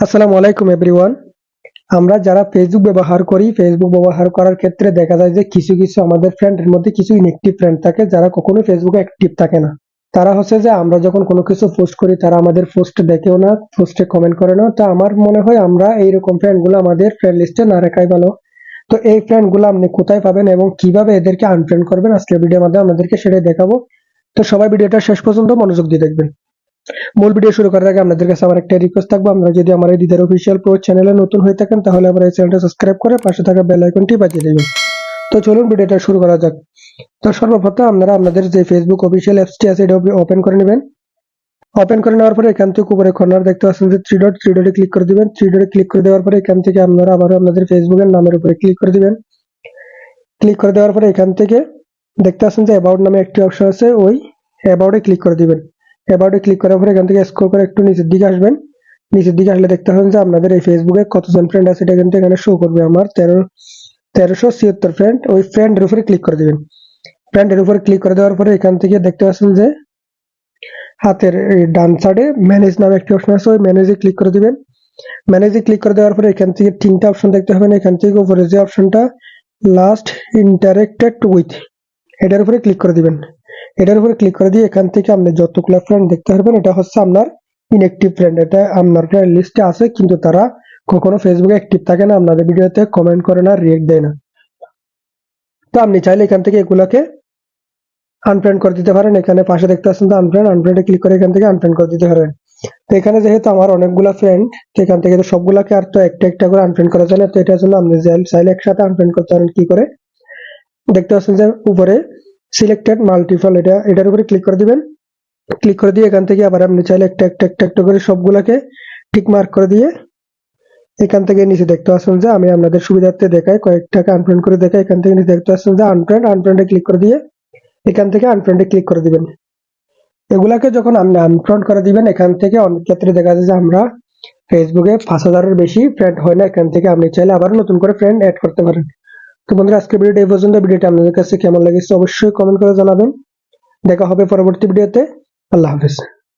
আসসালামু আলাইকুম এভরিওয়ান আমরা যারা ফেসবুক ব্যবহার করি ফেসবুক ব্যবহার করার ক্ষেত্রে দেখা যায় যে কিছু কিছু আমাদের ফ্রেন্ডের মধ্যে কিছু ইনঅ্যাক্টিভ ফ্রেন্ড থাকে, যারা কখনো ফেসবুকে অ্যাক্টিভ থাকে না। তারা হচ্ছে যে আমরা যখন কোনো কিছু পোস্ট করি, তারা আমাদের পোস্ট দেখেও না পোস্টে কমেন্ট করে না। তো আমার মনে হয় আমরা এইরকম ফ্রেন্ডগুলো আমাদের ফ্রেন্ড লিস্টে না রাখাই ভালো। তো এই ফ্রেন্ডগুলো আপনি কোথায় পাবেন এবং কীভাবে এদেরকে আনফ্রেন্ড করবেন, আজকের ভিডিওর মাধ্যমে আমাদেরকে সেটাই দেখাবো। তো সবাই ভিডিওটা শেষ পর্যন্ত মনোযোগ দিয়ে দেখবেন। মূল ভিডিও শুরু করার আগে আপনাদের কাছে আমার একটা রিকোয়েস্ট থাকব। আপনারা যদি আমার এই দিদার অফিসিয়াল প্রো চ্যানেলে নতুন হয়ে থাকেন, তাহলে আমার এই চ্যানেলটা সাবস্ক্রাইব করে পাশে থাকা বেল আইকনটি বাজিয়ে দেবেন। তো চলুন ভিডিওটা শুরু করা যাক। তো সর্বপ্রথম আপনারা আপনাদের যে ফেসবুক অফিসিয়াল অ্যাপসটি আছে, এটা ওপেন করে নেবেন। ওপেন করে নেওয়ার পরে এখান থেকে উপরে কর্নার দেখতে পাচ্ছেন যে থ্রি ডট থ্রি ডটে ক্লিক করে দিবেন। থ্রি ডটে ক্লিক করে দেওয়ার পরে এখান থেকে আপনারা আবারও আপনাদের ফেসবুকের নামের উপরে ক্লিক করে দিবেন। ক্লিক করে দেওয়ার পরে এখান থেকে দেখতে পাচ্ছেন যে অ্যাবাউট নামে একটি অপশন আছে, ওই অ্যাবাউটে ক্লিক করে দিবেন। অ্যাবাউটে ক্লিক করার পরে এখান থেকে স্ক্রল করে একটু নিচের দিকে আসবেন। নিচের দিকে আসলে দেখতে পাবেন যে আপনাদের এই ফেসবুকে কতজন ফ্রেন্ড আছে, এটা কিন্তু এখানে শো করবে আমার। তেরো, তেরোশো ছিয়াত্তর ফ্রেন্ড ওই ফ্রেন্ডের উপরে ক্লিক করে দিবেন। ফ্রেন্ডের উপরে ক্লিক করে দেওয়ার পরে এখান থেকে দেখতে পাচ্ছেন যে হাতের ডান সাইডে ম্যানেজ নামে একটি অপশন আছে, ওই ম্যানেজে ক্লিক করে দিবেন। ম্যানেজে ক্লিক করে দেওয়ার পরে এখান থেকে তিনটা অপশন দেখতে পাবেন। এখান থেকে উপরে যে অপশনটা লাস্ট ইন্টারেক্টেড উইথ এটার উপরে ক্লিক করে দিবেন। এটার উপরে ক্লিক করে দিয়ে এখান থেকে আপনি যতগুলো ফ্রেন্ড দেখতে পারবেন, এটা হচ্ছে আপনার ইনঅ্যাক্টিভ ফ্রেন্ড এটা আপনার ফ্রেন্ড লিস্টে আছে, কিন্তু তারা কখনো ফেসবুকে অ্যাক্টিভ থাকে না, আপনাদের ভিডিওতে কমেন্ট করে না রিয়েক্ট দেয় না। তো আপনি চাইলে এখান থেকে এগুলাকে আনফ্রেন্ড করে দিতে পারেন। এখানে পাশে দেখতে পাচ্ছেন তো আনফ্রেন্ড আনফ্রেন্ডে ক্লিক করে এখান থেকে আনফ্রেন্ড করে দিতে পারেন। তো এখানে যেহেতু আমার অনেকগুলা ফ্রেন্ড তো এখান থেকে তো সবগুলাকে আর তো একটা একটা করে আনফ্রেন্ড করা যায় না। তো এটার জন্য আপনি চাইলে একসাথে আনফ্রেন্ড করতে পারেন। কি করে? দেখতে পাচ্ছেন যে উপরে সিলেক্টেড মাল্টিপল এটা, এটার উপরে ক্লিক করে দিবেন। ক্লিক করে দিয়ে এখান থেকে আবার আপনি চাইলে একটা একটা একটা একটা করে সবগুলাকে টিক মার্ক করে দিয়ে এখান থেকে নিচে দেখতে পাচ্ছেন যে আমি আপনাদের সুবিধার্থে দেখাই, কয়েকটাকে আনফ্রেন্ড করে দেখাই। এখান থেকে নিচে দেখতে পাচ্ছেন যে আনফ্রেন্ড আনফ্রেন্ডে ক্লিক করে দিয়ে এখান থেকে আনফ্রেন্ডে ক্লিক করে দিবেন। এগুলাকে যখন আপনি আনফ্রেন্ড করে দিবেন, এখান থেকে অনেক ক্ষেত্রে দেখা যায় যে আমরা ফেসবুকে পাঁচ হাজারের বেশি ফ্রেন্ড হয় না। এখান থেকে আপনি চাইলে আবার নতুন করে ফ্রেন্ড অ্যাড করতে পারেন। তো বন্ধুরা আজকে ভিডিওটা এই পর্যন্ত। ভিডিওটা আপনাদের কাছে কেমন লেগেছে অবশ্যই কমেন্ট করে জানাবেন। দেখা হবে পরবর্তী ভিডিওতে। আল্লাহ হাফেজ।